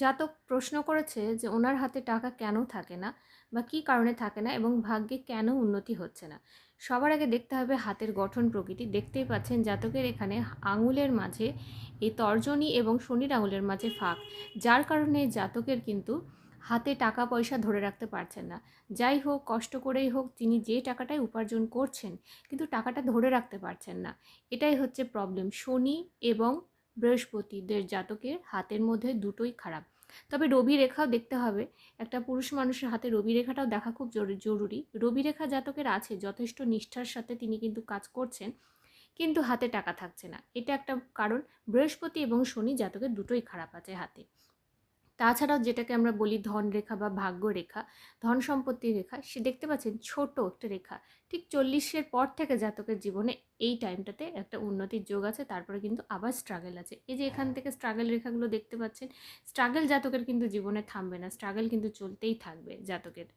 জাতক প্রশ্ন করেছে যে ওনার হাতে টাকা কেন থাকে না বা কী কারণে থাকে না এবং ভাগ্যে কেন উন্নতি হচ্ছে না। সবার আগে দেখতে হবে হাতের গঠন প্রকৃতি। দেখতেই পাচ্ছেন জাতকের এখানে আঙুলের মাঝে এই তর্জনী এবং শনির আঙুলের মাঝে ফাঁক। যার কারণে জাতকের কিন্তু হাতে টাকা পয়সা ধরে রাখতে পারছেন না। যাই হোক, কষ্ট করেই হোক, তিনি যে টাকাটাই উপার্জন করছেন, কিন্তু টাকাটা ধরে রাখতে পারছেন না। এটাই হচ্ছে প্রবলেম শনি এবং বৃহস্পতিদের জাতকের হাতের মধ্যে দুটোই খারাপ। তবে রবি রেখাও দেখতে হবে। একটা পুরুষ মানুষের হাতে রবি রেখাটাও দেখা খুব জরু- জরুরি। রবি রেখা জাতকের আছে, যথেষ্ট নিষ্ঠার সাথে তিনি কিন্তু কাজ করছেন, কিন্তু হাতে টাকা থাকছে না। এটা একটা কারণ। বৃহস্পতি এবং শনি জাতকের দুটোই খারাপ আছে হাতে। তাছাড়াও যেটাকে আমরা বলি ধন রেখা বা ভাগ্য রেখা, ধন সম্পত্তির রেখা, সে দেখতে পাচ্ছেন ছোট একটা রেখা। ঠিক চল্লিশের পর থেকে জাতকের জীবনে এই টাইমটাতে একটা উন্নতির যোগ আছে, তারপরে কিন্তু আবার স্ট্রাগল আছে। এই যে এখান থেকে স্ট্রাগল রেখাগুলো দেখতে পাচ্ছেন স্ট্রাগল জাতকের কিন্তু জীবনে থামবে না স্ট্রাগল কিন্তু চলতেই থাকবে জাতকের।